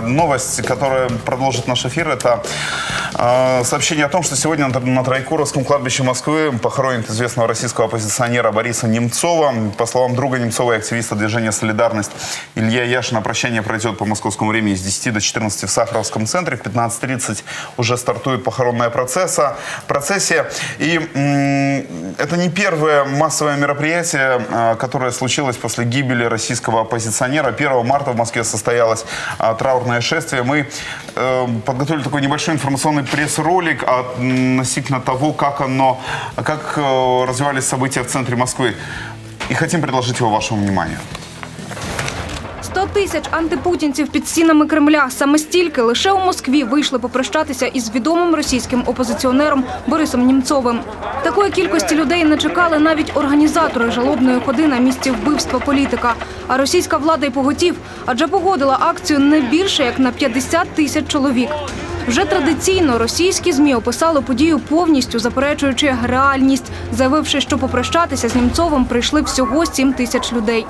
новость, которая продолжит наш эфир, это э, сообщение о том, что сегодня на, на кладбище Москвы похоронят известного российского оппозиционера Бориса Немцова. По словам друга Немцова и активиста движения «Солидарность» Илья Яшина, прощание пройдет по московскому времени с 10 до 14 в Сахаровском центре. В 15.30 уже стартует похоронная процесса, процессия. И это не первое массовое мероприятие, э, которое случилось после гибели российского оппозиционера. 1 марта в Москве состоялось а, траурное шествие. Мы э, подготовили такой небольшой информационный пресс-ролик относительно того, как оно, как э, развивались события в центре Москвы. И хотим предложить его вашему вниманию. 100 тисяч антипутінців під стінами Кремля. Саме стільки лише у Москві вийшли попрощатися із відомим російським опозиціонером Борисом Німцовим. Такої кількості людей не чекали навіть організатори жалобної ходи на місці вбивства політика. А російська влада й поготів, адже погодила акцію не більше як на 50 тисяч чоловік. Вже традиційно російські змі описали подію повністю заперечуючи реальність, заявивши, що попрощатися з Німцовим прийшли всього 7 тисяч людей.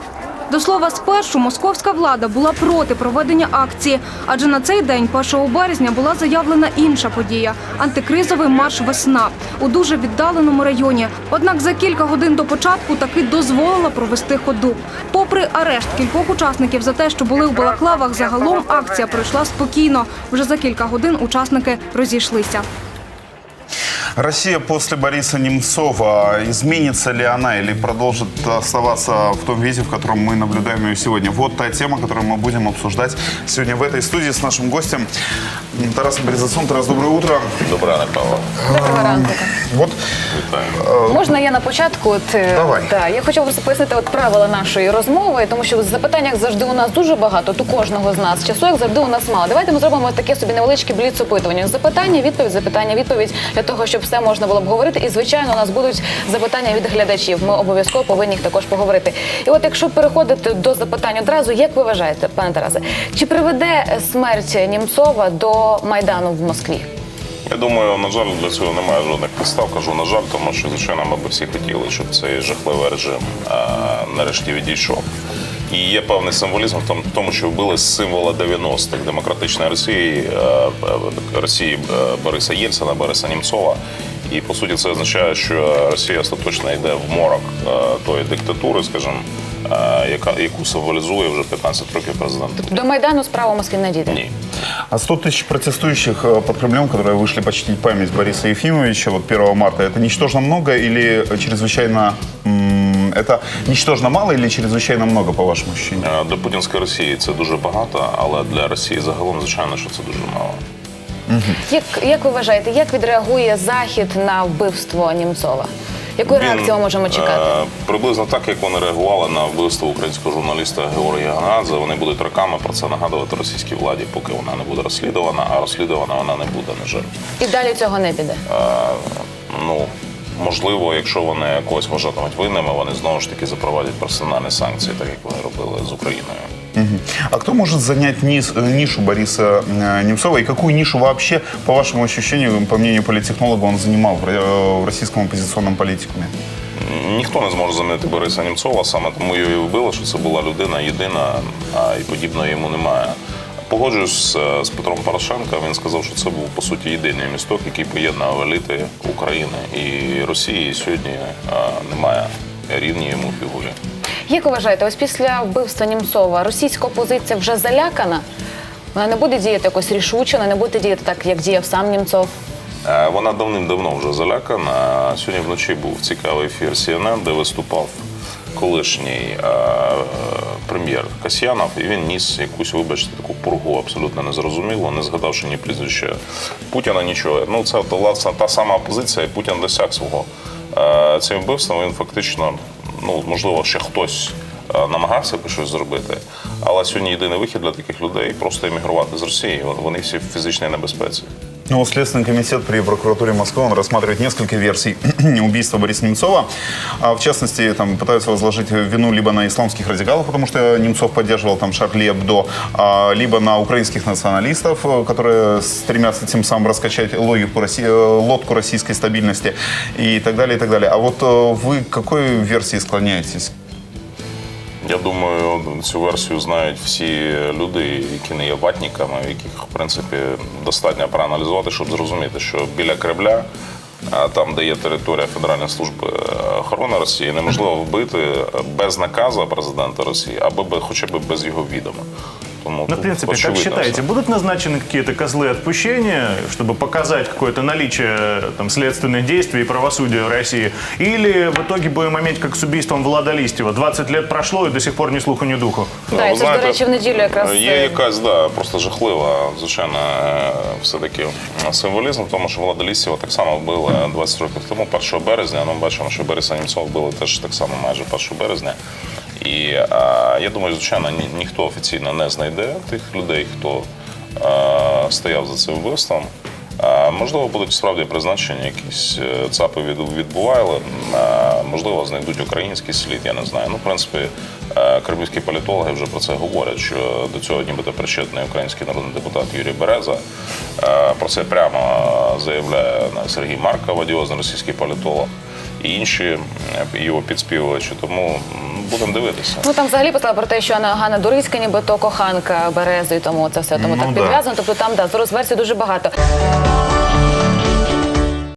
До слова, спершу московська влада була проти проведення акції, адже на цей день, 1 березня, була заявлена інша подія антикризовий марш Весна у дуже віддаленому районі. Однак за кілька годин до початку таки дозволила провести ходу. Попри арешт кількох учасників за те, що були в балаклавах, загалом акція пройшла спокійно. Вже за кілька годин учасники розійшлися. Россия после Бориса Немцова, изменится ли она или продолжит оставаться в том виде, в котором мы наблюдаем ее сегодня? Вот та тема, которую мы будем обсуждать сегодня в этой студии с нашим гостем Тарасом Березацом. Тарас, доброе утро. Добре, ранок, Павло. Доброго ранку. Вот Вітаю. Можна я на початку? От, е, Давай. Да, я хочу просто пояснити от правила нашої розмови, тому що в запитаннях завжди у нас дуже багато, от у кожного з нас. Часу, як завжди, у нас мало. Давайте ми зробимо таке собі невеличке бліц опитування. Запитання, відповідь, запитання, відповідь для того, щоб все можна було обговорити. І звичайно, у нас будуть запитання від глядачів. Ми обов'язково повинні їх також поговорити. І от якщо переходити до запитань одразу, як ви вважаєте, пане Тарасе, чи приведе смерть Німцова до майдану в Москві? Я думаю, на жаль, для цього немає жодних підстав. Кажу, на жаль, тому що, звичайно, ми б всі хотіли, щоб цей жахливий режим а, нарешті відійшов. І є певний символізм в тому- що вбили символа 90-х демократичної Росії, Росії Бориса Єльцина, Бориса Німцова. І по суті, це означає, що Росія остаточно йде в морок тої диктатури, скажімо, яка яку символізує вже 15 років президент. До майдану справа в Москві не дійде. Ні. А 100 тысяч протестующих э, под Кремлем, которые вышли почтить память Бориса Ефимовича вот 1 марта, это ничтожно много или чрезвычайно... м, Это ничтожно мало или чрезвычайно много, по вашему ощущению? Е, Для путінської Росії це дуже багато, але для Росії загалом, звичайно, що це дуже мало. Як, як ви вважаєте, як відреагує Захід на вбивство Німцова? Яку реакцію ми можемо чекати? е, приблизно так, як вони реагували на вбивство українського журналіста Георгія Ганадзе, вони будуть роками про це нагадувати російській владі, поки вона не буде розслідувана, а розслідувана вона не буде, на жаль. І далі цього не піде. Ну, можливо, якщо вони когось вважатимуть винними, вони знову ж таки запровадять персональні санкції, так як вони робили з Україною. А кто может занять низ- э, нишу Бориса э, Немцова и какую нишу вообще, по вашему ощущению, по мнению политтехнолога, он занимал в в российском оппозиционном политикуме? Ніхто не зможе замінити Бориса Німцова, саме тому його і вбили, що це була людина єдина, а і подібної йому немає. Погоджуюсь з, з Петром Порошенко. Він сказав, що це був по суті єдиний місток, який поєднав еліти України і Росії. І сьогодні немає рівні йому фігурі. Як вважаєте, ось після вбивства Німцова російська опозиція вже залякана? Вона не буде діяти якось рішуче, вона не буде діяти так, як діяв сам Німцов. Е, Вона давним-давно вже залякана. Сьогодні вночі був цікавий ефір CNN, де виступав колишній е, е, прем'єр Касьянов, і він ніс якусь, вибачте, таку пургу абсолютно незрозуміло, не згадавши ні прізвище Путіна, нічого. Ну, це власне та сама опозиція, і Путін досяг свого. Цим вбивством він фактично, ну, можливо, ще хтось е, намагався би щось зробити. Але сьогодні єдиний вихід для таких людей просто емігрувати з Росії. Вони всі в фізичній небезпеці. Ну, Следственный комитет при прокуратуре Москвы он рассматривает несколько версий убийства Бориса Немцова. А, в частности, там пытаются возложить вину либо на исламских радикалов, потому что Немцов поддерживал там Шарли Эбдо, а, либо на украинских националистов, э, которые стремятся тем самым раскачать логику России, э, лодку российской стабильности и так далее, и так далее. А вот э, вы к какой версии склоняетесь? Я думаю, цю версію знають всі люди, які не є ватниками, яких в принципі достатньо проаналізувати, щоб зрозуміти, що біля Кремля, там, де є територія Федеральної служби охорони Росії, неможливо вбити без наказу президента Росії, або хоча б без його відома. Тому Ну, в тут принципе, как очевидно считаете, все. будут назначены какие-то козлы отпущения, чтобы показать какое-то наличие там, следственных действий и правосудия в России? Или в итоге будем иметь как с убийством Влада Листьева? 20 лет прошло и до сих пор ни слуху, ни духу. Да, ви і це ж, до речі, в неділю якраз, Є е, якась, да, просто жахлива, звичайно, е, все-таки символізм в тому, що Влада Лісєва так само вбили 20 років тому, 1 березня. Ну, ми бачимо, що Бориса Німцова вбили теж так само майже 1 березня. І е, я думаю, звичайно, ні, ніхто офіційно не знайде тих людей, хто е, стояв за цим вбивством. Е, Можливо, будуть справді призначені якісь е, ЦАПи від, від Бувайла, Е, можливо, знайдуть український слід, я не знаю. Ну, в принципі, е, кремлівські політологи вже про це говорять, що до цього нібито причетний український народний депутат Юрій Береза. Е, Про це прямо заявляє Сергій Марков, одіозний російський політолог, і інші його підспівувачі. Тому будемо дивитися. Ну там взагалі писала про те, що Анна Ганна Дурицька, нібито коханка Берези, тому це все тому Ну, так да. підв'язано. Тобто там да зараз версій дуже багато.